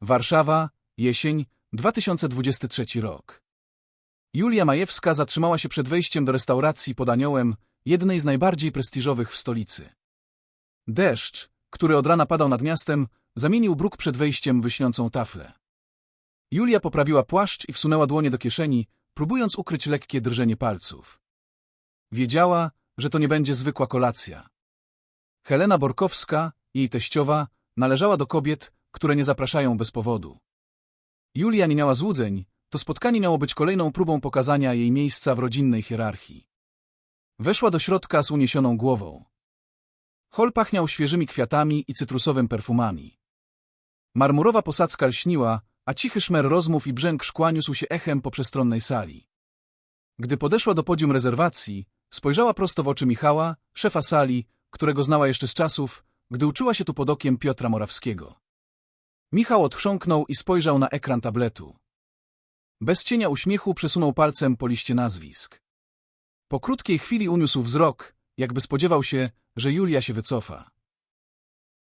Warszawa, jesień, 2023 rok. Julia Majewska zatrzymała się przed wejściem do restauracji pod Aniołem, jednej z najbardziej prestiżowych w stolicy. Deszcz, który od rana padał nad miastem, zamienił bruk przed wejściem w wyśniącą taflę. Julia poprawiła płaszcz i wsunęła dłonie do kieszeni, próbując ukryć lekkie drżenie palców. Wiedziała, że to nie będzie zwykła kolacja. Helena Borkowska, jej teściowa, należała do kobiet, które nie zapraszają bez powodu. Julia nie miała złudzeń, to spotkanie miało być kolejną próbą pokazania jej miejsca w rodzinnej hierarchii. Weszła do środka z uniesioną głową. Hol pachniał świeżymi kwiatami i cytrusowym perfumami. Marmurowa posadzka lśniła, a cichy szmer rozmów i brzęk szkła niósł się echem po przestronnej sali. Gdy podeszła do podium rezerwacji, spojrzała prosto w oczy Michała, szefa sali, którego znała jeszcze z czasów, gdy uczyła się tu pod okiem Piotra Morawskiego. Michał odchrząknął i spojrzał na ekran tabletu. Bez cienia uśmiechu przesunął palcem po liście nazwisk. Po krótkiej chwili uniósł wzrok, jakby spodziewał się, że Julia się wycofa.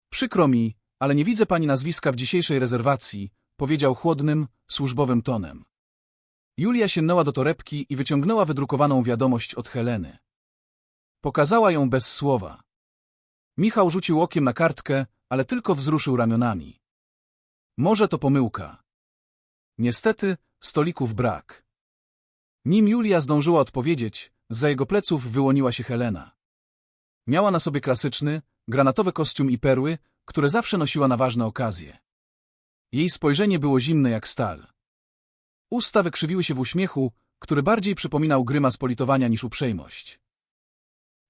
Przykro mi, ale nie widzę pani nazwiska w dzisiejszej rezerwacji, powiedział chłodnym, służbowym tonem. Julia sięgnęła do torebki i wyciągnęła wydrukowaną wiadomość od Heleny. Pokazała ją bez słowa. Michał rzucił okiem na kartkę, ale tylko wzruszył ramionami. Może to pomyłka. Niestety, stolików brak. Nim Julia zdążyła odpowiedzieć, za jego pleców wyłoniła się Helena. Miała na sobie klasyczny, granatowy kostium i perły, które zawsze nosiła na ważne okazje. Jej spojrzenie było zimne jak stal. Usta wykrzywiły się w uśmiechu, który bardziej przypominał grymas politowania niż uprzejmość.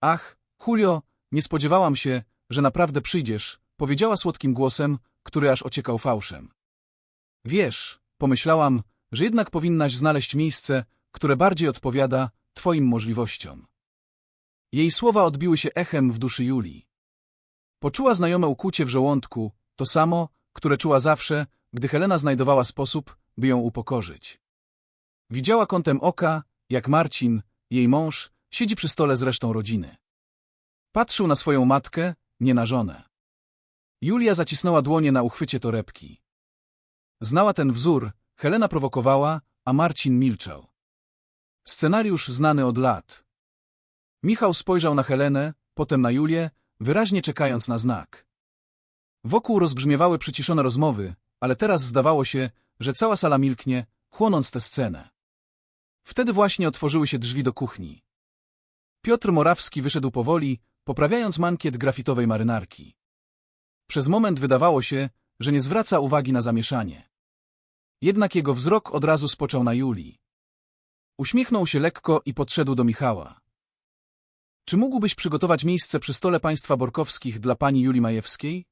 Ach, Julio, nie spodziewałam się, że naprawdę przyjdziesz, powiedziała słodkim głosem, który aż ociekał fałszem. Wiesz, pomyślałam, że jednak powinnaś znaleźć miejsce, które bardziej odpowiada twoim możliwościom. Jej słowa odbiły się echem w duszy Julii. Poczuła znajome ukucie w żołądku, to samo, które czuła zawsze, gdy Helena znajdowała sposób, by ją upokorzyć. Widziała kątem oka, jak Marcin, jej mąż, siedzi przy stole z resztą rodziny. Patrzył na swoją matkę, nie na żonę. Julia zacisnęła dłonie na uchwycie torebki. Znała ten wzór, Helena prowokowała, a Marcin milczał. Scenariusz znany od lat. Michał spojrzał na Helenę, potem na Julię, wyraźnie czekając na znak. Wokół rozbrzmiewały przyciszone rozmowy, ale teraz zdawało się, że cała sala milknie, chłonąc tę scenę. Wtedy właśnie otworzyły się drzwi do kuchni. Piotr Morawski wyszedł powoli, poprawiając mankiet grafitowej marynarki. Przez moment wydawało się, że nie zwraca uwagi na zamieszanie. Jednak jego wzrok od razu spoczął na Julii. Uśmiechnął się lekko i podszedł do Michała. Czy mógłbyś przygotować miejsce przy stole państwa Borkowskich dla pani Julii Majewskiej?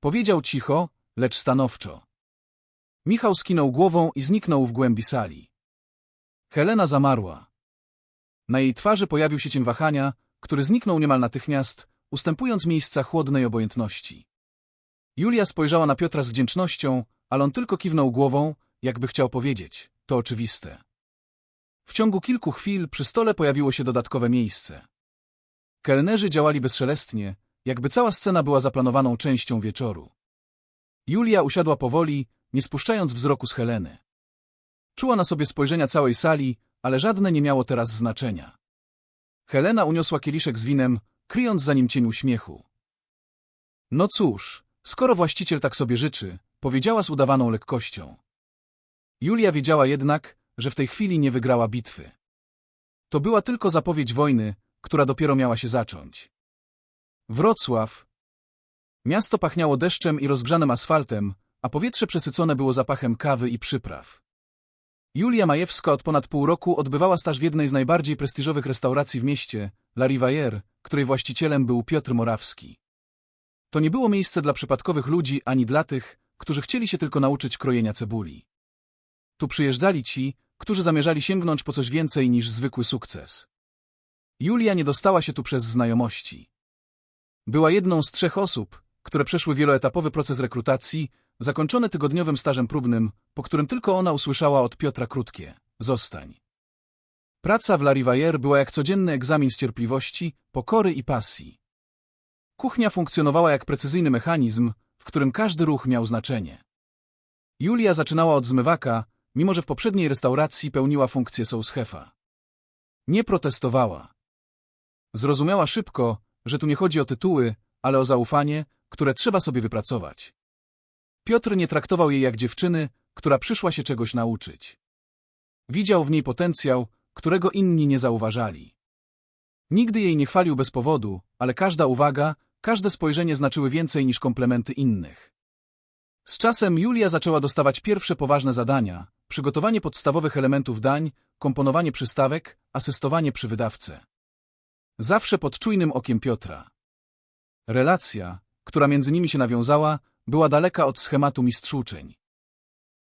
Powiedział cicho, lecz stanowczo. Michał skinął głową i zniknął w głębi sali. Helena zamarła. Na jej twarzy pojawił się cień wahania, który zniknął niemal natychmiast, ustępując miejsca chłodnej obojętności. Julia spojrzała na Piotra z wdzięcznością, ale on tylko kiwnął głową, jakby chciał powiedzieć, to oczywiste. W ciągu kilku chwil przy stole pojawiło się dodatkowe miejsce. Kelnerzy działali bezszelestnie, jakby cała scena była zaplanowaną częścią wieczoru. Julia usiadła powoli, nie spuszczając wzroku z Heleny. Czuła na sobie spojrzenia całej sali, ale żadne nie miało teraz znaczenia. Helena uniosła kieliszek z winem, kryjąc za nim cień uśmiechu. No cóż, skoro właściciel tak sobie życzy, powiedziała z udawaną lekkością. Julia wiedziała jednak, że w tej chwili nie wygrała bitwy. To była tylko zapowiedź wojny, która dopiero miała się zacząć. Wrocław. Miasto pachniało deszczem i rozgrzanym asfaltem, a powietrze przesycone było zapachem kawy i przypraw. Julia Majewska od ponad pół roku odbywała staż w jednej z najbardziej prestiżowych restauracji w mieście, La Rivière, której właścicielem był Piotr Morawski. To nie było miejsce dla przypadkowych ludzi ani dla tych, którzy chcieli się tylko nauczyć krojenia cebuli. Tu przyjeżdżali ci, którzy zamierzali sięgnąć po coś więcej niż zwykły sukces. Julia nie dostała się tu przez znajomości. Była jedną z trzech osób, które przeszły wieloetapowy proces rekrutacji, zakończony tygodniowym stażem próbnym, po którym tylko ona usłyszała od Piotra krótkie – zostań. Praca w La Rivière była jak codzienny egzamin z cierpliwości, pokory i pasji. Kuchnia funkcjonowała jak precyzyjny mechanizm, w którym każdy ruch miał znaczenie. Julia zaczynała od zmywaka, mimo że w poprzedniej restauracji pełniła funkcję souszefa. Nie protestowała. Zrozumiała szybko, że tu nie chodzi o tytuły, ale o zaufanie, które trzeba sobie wypracować. Piotr nie traktował jej jak dziewczyny, która przyszła się czegoś nauczyć. Widział w niej potencjał, którego inni nie zauważali. Nigdy jej nie chwalił bez powodu, ale każda uwaga, każde spojrzenie znaczyły więcej niż komplementy innych. Z czasem Julia zaczęła dostawać pierwsze poważne zadania, przygotowanie podstawowych elementów dań, komponowanie przystawek, asystowanie przy wydawce. Zawsze pod czujnym okiem Piotra. Relacja, która między nimi się nawiązała, była daleka od schematu mistrz uczeń.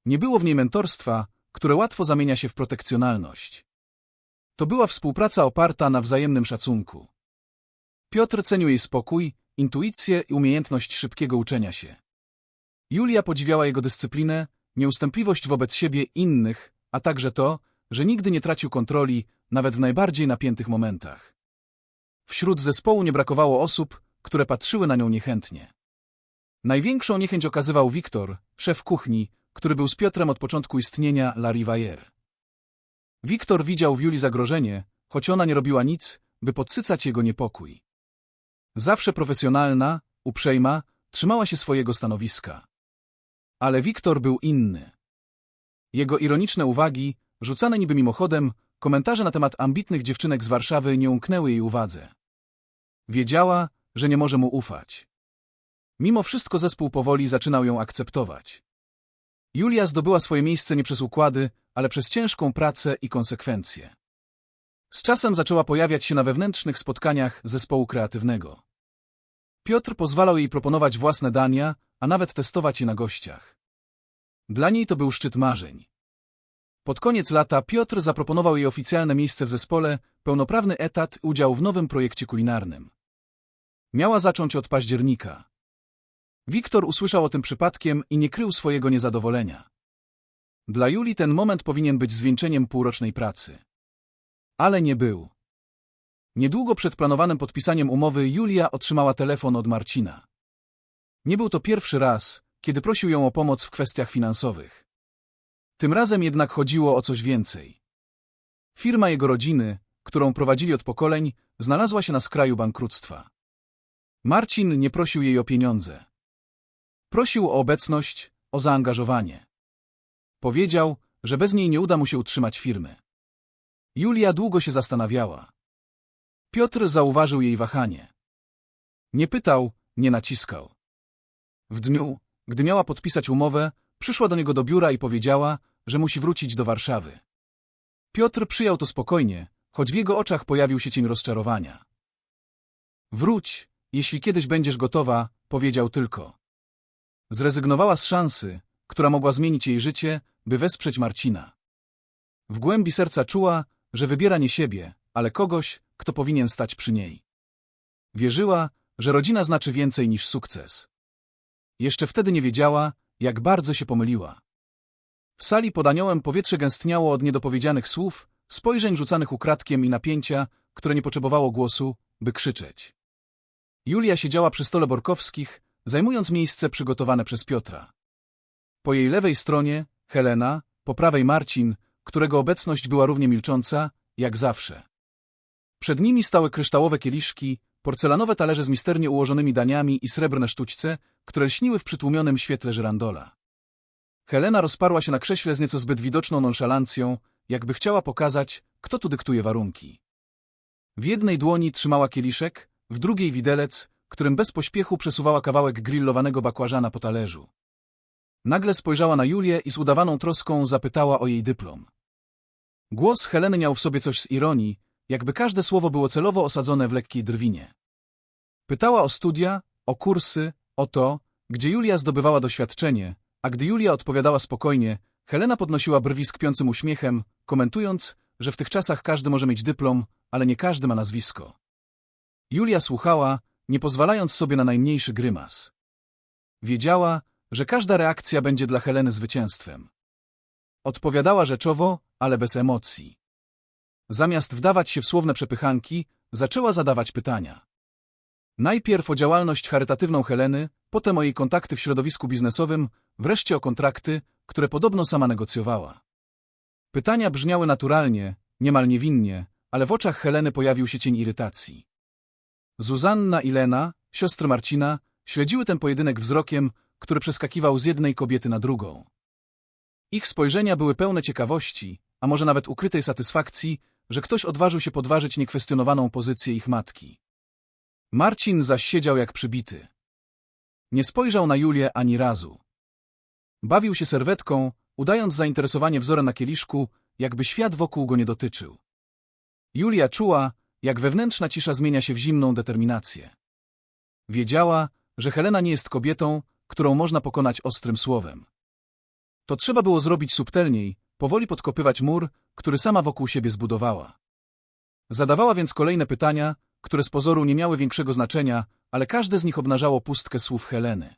Nie było w niej mentorstwa, które łatwo zamienia się w protekcjonalność. To była współpraca oparta na wzajemnym szacunku. Piotr cenił jej spokój, intuicję i umiejętność szybkiego uczenia się. Julia podziwiała jego dyscyplinę, nieustępliwość wobec siebie innych, a także to, że nigdy nie tracił kontroli, nawet w najbardziej napiętych momentach. Wśród zespołu nie brakowało osób, które patrzyły na nią niechętnie. Największą niechęć okazywał Wiktor, szef kuchni, który był z Piotrem od początku istnienia La Rivière. Wiktor widział w Julii zagrożenie, choć ona nie robiła nic, by podsycać jego niepokój. Zawsze profesjonalna, uprzejma, trzymała się swojego stanowiska. Ale Wiktor był inny. Jego ironiczne uwagi, rzucane niby mimochodem, komentarze na temat ambitnych dziewczynek z Warszawy nie umknęły jej uwadze. Wiedziała, że nie może mu ufać. Mimo wszystko zespół powoli zaczynał ją akceptować. Julia zdobyła swoje miejsce nie przez układy, ale przez ciężką pracę i konsekwencje. Z czasem zaczęła pojawiać się na wewnętrznych spotkaniach zespołu kreatywnego. Piotr pozwalał jej proponować własne dania, a nawet testować je na gościach. Dla niej to był szczyt marzeń. Pod koniec lata Piotr zaproponował jej oficjalne miejsce w zespole, pełnoprawny etat udział w nowym projekcie kulinarnym. Miała zacząć od października. Wiktor usłyszał o tym przypadkiem i nie krył swojego niezadowolenia. Dla Julii ten moment powinien być zwieńczeniem półrocznej pracy. Ale nie był. Niedługo przed planowanym podpisaniem umowy Julia otrzymała telefon od Marcina. Nie był to pierwszy raz, kiedy prosił ją o pomoc w kwestiach finansowych. Tym razem jednak chodziło o coś więcej. Firma jego rodziny, którą prowadzili od pokoleń, znalazła się na skraju bankructwa. Marcin nie prosił jej o pieniądze. Prosił o obecność, o zaangażowanie. Powiedział, że bez niej nie uda mu się utrzymać firmy. Julia długo się zastanawiała. Piotr zauważył jej wahanie. Nie pytał, nie naciskał. W dniu, gdy miała podpisać umowę, przyszła do niego do biura i powiedziała, że musi wrócić do Warszawy. Piotr przyjął to spokojnie, choć w jego oczach pojawił się cień rozczarowania. Wróć, jeśli kiedyś będziesz gotowa, powiedział tylko. Zrezygnowała z szansy, która mogła zmienić jej życie, by wesprzeć Marcina. W głębi serca czuła, że wybiera nie siebie, ale kogoś, kto powinien stać przy niej. Wierzyła, że rodzina znaczy więcej niż sukces. Jeszcze wtedy nie wiedziała, jak bardzo się pomyliła. W sali pod aniołem powietrze gęstniało od niedopowiedzianych słów, spojrzeń rzucanych ukradkiem i napięcia, które nie potrzebowało głosu, by krzyczeć. Julia siedziała przy stole Borkowskich, zajmując miejsce przygotowane przez Piotra. Po jej lewej stronie Helena, po prawej Marcin, którego obecność była równie milcząca, jak zawsze. Przed nimi stały kryształowe kieliszki, porcelanowe talerze z misternie ułożonymi daniami i srebrne sztućce, które śniły w przytłumionym świetle żyrandola. Helena rozparła się na krześle z nieco zbyt widoczną nonszalancją, jakby chciała pokazać, kto tu dyktuje warunki. W jednej dłoni trzymała kieliszek, w drugiej widelec, którym bez pośpiechu przesuwała kawałek grillowanego bakłażana po talerzu. Nagle spojrzała na Julię i z udawaną troską zapytała o jej dyplom. Głos Heleny miał w sobie coś z ironii, jakby każde słowo było celowo osadzone w lekkiej drwinie. Pytała o studia, o kursy, o to, gdzie Julia zdobywała doświadczenie, a gdy Julia odpowiadała spokojnie, Helena podnosiła brwi z kpiącym uśmiechem, komentując, że w tych czasach każdy może mieć dyplom, ale nie każdy ma nazwisko. Julia słuchała, nie pozwalając sobie na najmniejszy grymas. Wiedziała, że każda reakcja będzie dla Heleny zwycięstwem. Odpowiadała rzeczowo, ale bez emocji. Zamiast wdawać się w słowne przepychanki, zaczęła zadawać pytania. Najpierw o działalność charytatywną Heleny, potem o jej kontakty w środowisku biznesowym, wreszcie o kontrakty, które podobno sama negocjowała. Pytania brzmiały naturalnie, niemal niewinnie, ale w oczach Heleny pojawił się cień irytacji. Zuzanna i Lena, siostry Marcina, śledziły ten pojedynek wzrokiem, który przeskakiwał z jednej kobiety na drugą. Ich spojrzenia były pełne ciekawości, a może nawet ukrytej satysfakcji, że ktoś odważył się podważyć niekwestionowaną pozycję ich matki. Marcin zaś siedział jak przybity. Nie spojrzał na Julię ani razu. Bawił się serwetką, udając zainteresowanie wzorem na kieliszku, jakby świat wokół go nie dotyczył. Julia czuła, jak wewnętrzna cisza zmienia się w zimną determinację. Wiedziała, że Helena nie jest kobietą, którą można pokonać ostrym słowem. To trzeba było zrobić subtelniej, powoli podkopywać mur, który sama wokół siebie zbudowała. Zadawała więc kolejne pytania, które z pozoru nie miały większego znaczenia, ale każde z nich obnażało pustkę słów Heleny.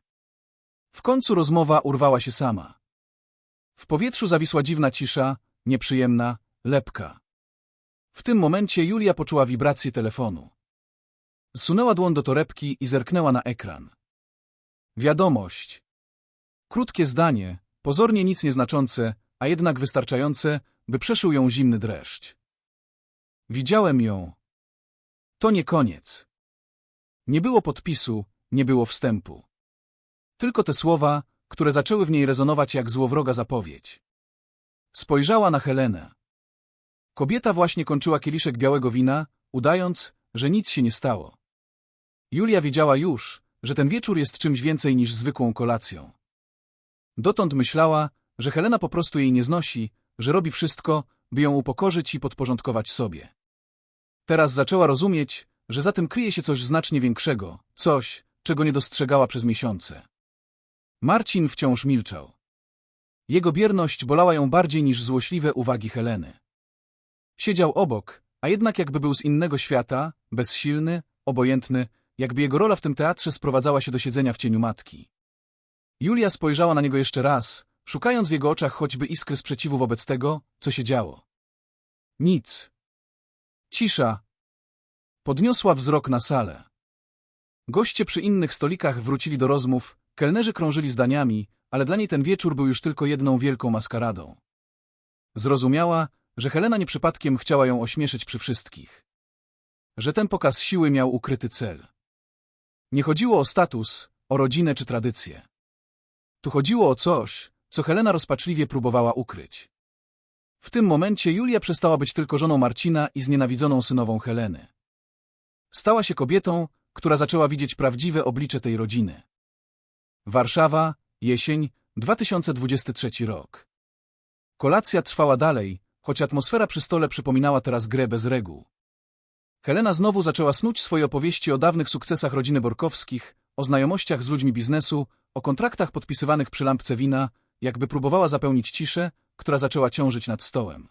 W końcu rozmowa urwała się sama. W powietrzu zawisła dziwna cisza, nieprzyjemna, lepka. W tym momencie Julia poczuła wibrację telefonu. Zsunęła dłoń do torebki i zerknęła na ekran. Wiadomość. Krótkie zdanie, pozornie nic nieznaczące, a jednak wystarczające, by przeszył ją zimny dreszcz. Widziałem ją. To nie koniec. Nie było podpisu, nie było wstępu. Tylko te słowa, które zaczęły w niej rezonować jak złowroga zapowiedź. Spojrzała na Helenę. Kobieta właśnie kończyła kieliszek białego wina, udając, że nic się nie stało. Julia wiedziała już, że ten wieczór jest czymś więcej niż zwykłą kolacją. Dotąd myślała, że Helena po prostu jej nie znosi, że robi wszystko, by ją upokorzyć i podporządkować sobie. Teraz zaczęła rozumieć, że za tym kryje się coś znacznie większego, coś, czego nie dostrzegała przez miesiące. Marcin wciąż milczał. Jego bierność bolała ją bardziej niż złośliwe uwagi Heleny. Siedział obok, a jednak jakby był z innego świata, bezsilny, obojętny, jakby jego rola w tym teatrze sprowadzała się do siedzenia w cieniu matki. Julia spojrzała na niego jeszcze raz, szukając w jego oczach choćby iskry sprzeciwu wobec tego, co się działo. Nic. Cisza. Podniosła wzrok na salę. Goście przy innych stolikach wrócili do rozmów, kelnerzy krążyli zdaniami, ale dla niej ten wieczór był już tylko jedną wielką maskaradą. Zrozumiała, że Helena nie przypadkiem chciała ją ośmieszyć przy wszystkich. Że ten pokaz siły miał ukryty cel. Nie chodziło o status, o rodzinę czy tradycję. Tu chodziło o coś, co Helena rozpaczliwie próbowała ukryć. W tym momencie Julia przestała być tylko żoną Marcina i znienawidzoną synową Heleny. Stała się kobietą, która zaczęła widzieć prawdziwe oblicze tej rodziny. Warszawa, jesień, 2023 rok. Kolacja trwała dalej, choć atmosfera przy stole przypominała teraz grę bez reguł. Helena znowu zaczęła snuć swoje opowieści o dawnych sukcesach rodziny Borkowskich, o znajomościach z ludźmi biznesu, o kontraktach podpisywanych przy lampce wina, jakby próbowała zapełnić ciszę, która zaczęła ciążyć nad stołem.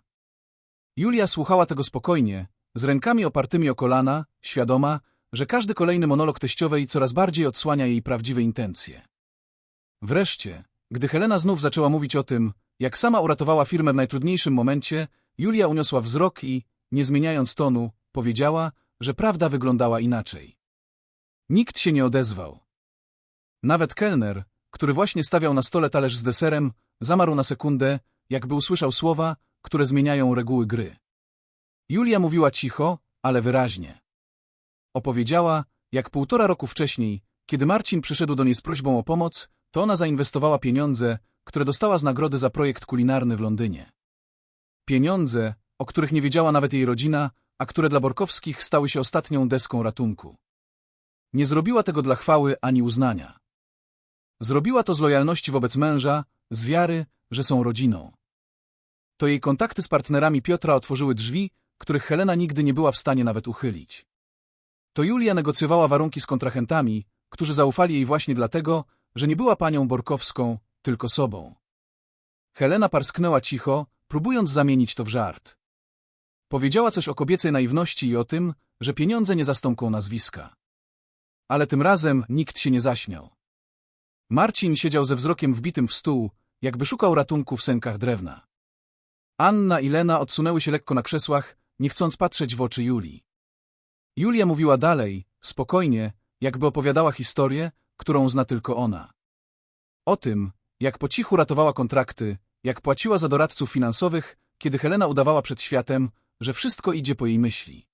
Julia słuchała tego spokojnie, z rękami opartymi o kolana, świadoma, że każdy kolejny monolog teściowej coraz bardziej odsłania jej prawdziwe intencje. Wreszcie, gdy Helena znów zaczęła mówić o tym, jak sama uratowała firmę w najtrudniejszym momencie, Julia uniosła wzrok i, nie zmieniając tonu, powiedziała, że prawda wyglądała inaczej. Nikt się nie odezwał. Nawet kelner, który właśnie stawiał na stole talerz z deserem, zamarł na sekundę, jakby usłyszał słowa, które zmieniają reguły gry. Julia mówiła cicho, ale wyraźnie. Opowiedziała, jak półtora roku wcześniej, kiedy Marcin przyszedł do niej z prośbą o pomoc, to ona zainwestowała pieniądze, które dostała z nagrody za projekt kulinarny w Londynie. Pieniądze, o których nie wiedziała nawet jej rodzina, a które dla Borkowskich stały się ostatnią deską ratunku. Nie zrobiła tego dla chwały ani uznania. Zrobiła to z lojalności wobec męża, z wiary, że są rodziną. To jej kontakty z partnerami Piotra otworzyły drzwi, których Helena nigdy nie była w stanie nawet uchylić. To Julia negocjowała warunki z kontrahentami, którzy zaufali jej właśnie dlatego, że nie była panią Borkowską, tylko sobą. Helena parsknęła cicho, próbując zamienić to w żart. Powiedziała coś o kobiecej naiwności i o tym, że pieniądze nie zastąpią nazwiska. Ale tym razem nikt się nie zaśmiał. Marcin siedział ze wzrokiem wbitym w stół, jakby szukał ratunku w sękach drewna. Anna i Lena odsunęły się lekko na krzesłach, nie chcąc patrzeć w oczy Julii. Julia mówiła dalej, spokojnie, jakby opowiadała historię, którą zna tylko ona. O tym, Jak po cichu ratowała kontrakty, jak płaciła za doradców finansowych, kiedy Helena udawała przed światem, że wszystko idzie po jej myśli.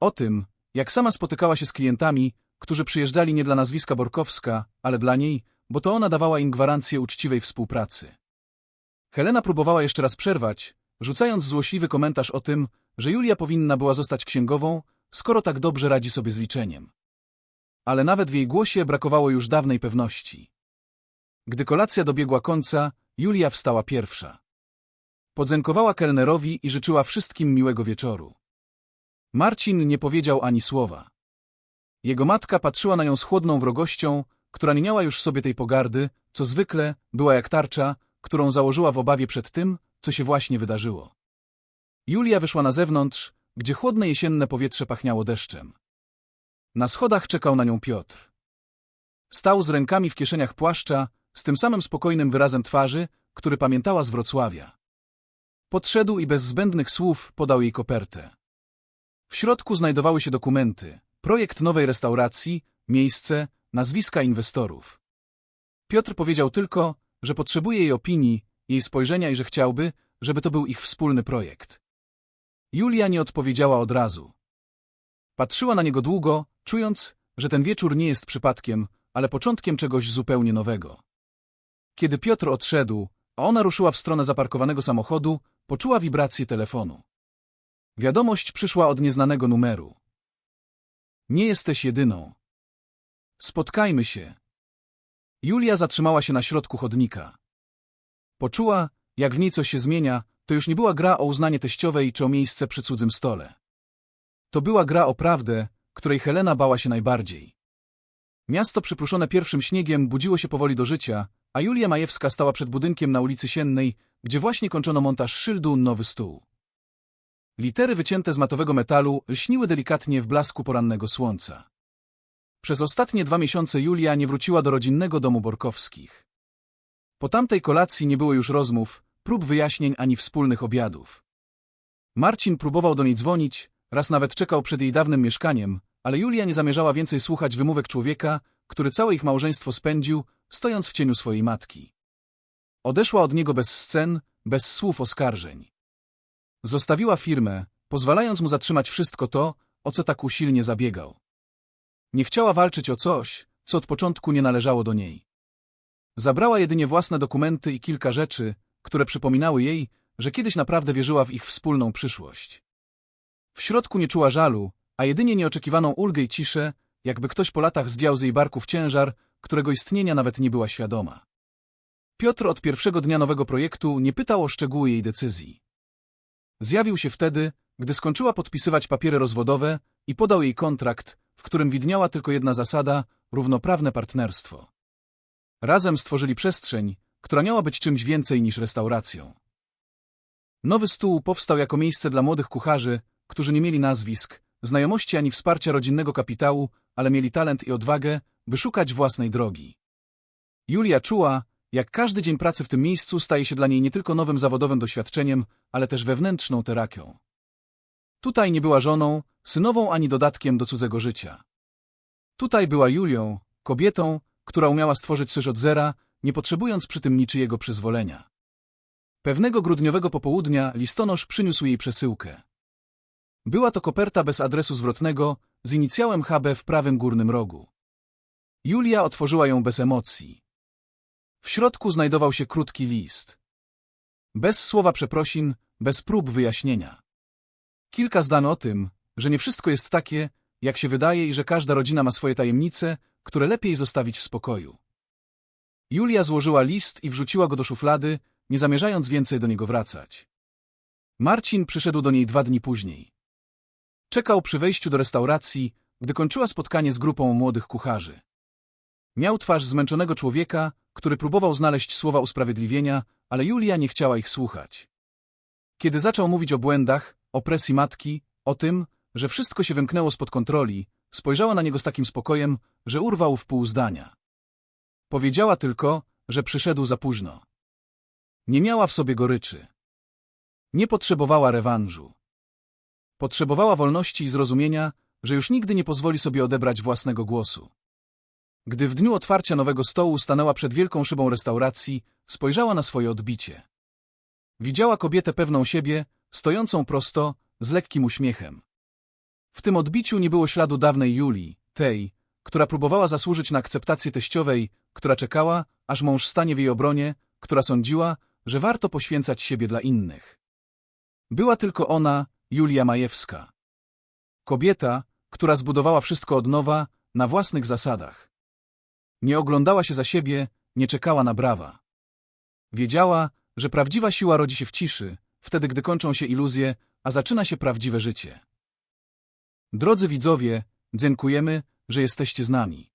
O tym, jak sama spotykała się z klientami, którzy przyjeżdżali nie dla nazwiska Borkowska, ale dla niej, bo to ona dawała im gwarancję uczciwej współpracy. Helena próbowała jeszcze raz przerwać, rzucając złośliwy komentarz o tym, że Julia powinna była zostać księgową, skoro tak dobrze radzi sobie z liczeniem. Ale nawet w jej głosie brakowało już dawnej pewności. Gdy kolacja dobiegła końca, Julia wstała pierwsza. Podzękowała kelnerowi i życzyła wszystkim miłego wieczoru. Marcin nie powiedział ani słowa. Jego matka patrzyła na nią z chłodną wrogością, która nie miała już sobie tej pogardy, co zwykle była jak tarcza, którą założyła w obawie przed tym, co się właśnie wydarzyło. Julia wyszła na zewnątrz, gdzie chłodne jesienne powietrze pachniało deszczem. Na schodach czekał na nią Piotr. Stał z rękami w kieszeniach płaszcza, z tym samym spokojnym wyrazem twarzy, który pamiętała z Wrocławia. Podszedł i bez zbędnych słów podał jej kopertę. W środku znajdowały się dokumenty, projekt nowej restauracji, miejsce, nazwiska inwestorów. Piotr powiedział tylko, że potrzebuje jej opinii, jej spojrzenia i że chciałby, żeby to był ich wspólny projekt. Julia nie odpowiedziała od razu. Patrzyła na niego długo, czując, że ten wieczór nie jest przypadkiem, ale początkiem czegoś zupełnie nowego. Kiedy Piotr odszedł, a ona ruszyła w stronę zaparkowanego samochodu, poczuła wibrację telefonu. Wiadomość przyszła od nieznanego numeru. Nie jesteś jedyną. Spotkajmy się. Julia zatrzymała się na środku chodnika. Poczuła, jak w niej coś się zmienia, to już nie była gra o uznanie teściowej czy o miejsce przy cudzym stole. To była gra o prawdę, której Helena bała się najbardziej. Miasto przypruszone pierwszym śniegiem budziło się powoli do życia, a Julia Majewska stała przed budynkiem na ulicy Siennej, gdzie właśnie kończono montaż szyldu Nowy Stół. Litery wycięte z matowego metalu lśniły delikatnie w blasku porannego słońca. Przez ostatnie dwa miesiące Julia nie wróciła do rodzinnego domu Borkowskich. Po tamtej kolacji nie było już rozmów, prób wyjaśnień ani wspólnych obiadów. Marcin próbował do niej dzwonić, raz nawet czekał przed jej dawnym mieszkaniem, ale Julia nie zamierzała więcej słuchać wymówek człowieka, który całe ich małżeństwo spędził, stojąc w cieniu swojej matki. Odeszła od niego bez scen, bez słów oskarżeń. Zostawiła firmę, pozwalając mu zatrzymać wszystko to, o co tak usilnie zabiegał. Nie chciała walczyć o coś, co od początku nie należało do niej. Zabrała jedynie własne dokumenty i kilka rzeczy, które przypominały jej, że kiedyś naprawdę wierzyła w ich wspólną przyszłość. W środku nie czuła żalu, a jedynie nieoczekiwaną ulgę i ciszę, jakby ktoś po latach zdjął z jej barków ciężar, którego istnienia nawet nie była świadoma. Piotr od pierwszego dnia nowego projektu nie pytał o szczegóły jej decyzji. Zjawił się wtedy, gdy skończyła podpisywać papiery rozwodowe i podał jej kontrakt, w którym widniała tylko jedna zasada – równoprawne partnerstwo. Razem stworzyli przestrzeń, która miała być czymś więcej niż restauracją. Nowy stół powstał jako miejsce dla młodych kucharzy, którzy nie mieli nazwisk, znajomości ani wsparcia rodzinnego kapitału, ale mieli talent i odwagę, by szukać własnej drogi. Julia czuła, jak każdy dzień pracy w tym miejscu staje się dla niej nie tylko nowym zawodowym doświadczeniem, ale też wewnętrzną terapią. Tutaj nie była żoną, synową ani dodatkiem do cudzego życia. Tutaj była Julią, kobietą, która umiała stworzyć coś od zera, nie potrzebując przy tym niczyjego przyzwolenia. Pewnego grudniowego popołudnia listonosz przyniósł jej przesyłkę. Była to koperta bez adresu zwrotnego, z inicjałem HB w prawym górnym rogu. Julia otworzyła ją bez emocji. W środku znajdował się krótki list. Bez słowa przeprosin, bez prób wyjaśnienia. Kilka zdań o tym, że nie wszystko jest takie, jak się wydaje i że każda rodzina ma swoje tajemnice, które lepiej zostawić w spokoju. Julia złożyła list i wrzuciła go do szuflady, nie zamierzając więcej do niego wracać. Marcin przyszedł do niej dwa dni później. Czekał przy wejściu do restauracji, gdy kończyła spotkanie z grupą młodych kucharzy. Miał twarz zmęczonego człowieka, który próbował znaleźć słowa usprawiedliwienia, ale Julia nie chciała ich słuchać. Kiedy zaczął mówić o błędach, o presji matki, o tym, że wszystko się wymknęło spod kontroli, spojrzała na niego z takim spokojem, że urwał w pół zdania. Powiedziała tylko, że przyszedł za późno. Nie miała w sobie goryczy. Nie potrzebowała rewanżu. Potrzebowała wolności i zrozumienia, że już nigdy nie pozwoli sobie odebrać własnego głosu. Gdy w dniu otwarcia nowego stołu stanęła przed wielką szybą restauracji, spojrzała na swoje odbicie. Widziała kobietę pewną siebie, stojącą prosto, z lekkim uśmiechem. W tym odbiciu nie było śladu dawnej Julii, tej, która próbowała zasłużyć na akceptację teściowej, która czekała, aż mąż stanie w jej obronie, która sądziła, że warto poświęcać siebie dla innych. Była tylko ona, Julia Majewska. Kobieta, która zbudowała wszystko od nowa, na własnych zasadach. Nie oglądała się za siebie, nie czekała na brawa. Wiedziała, że prawdziwa siła rodzi się w ciszy, wtedy gdy kończą się iluzje, a zaczyna się prawdziwe życie. Drodzy widzowie, dziękujemy, że jesteście z nami.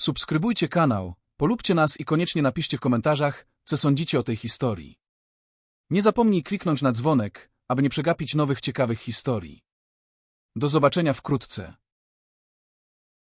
Subskrybujcie kanał, polubcie nas i koniecznie napiszcie w komentarzach, co sądzicie o tej historii. Nie zapomnij kliknąć na dzwonek, aby nie przegapić nowych ciekawych historii. Do zobaczenia wkrótce.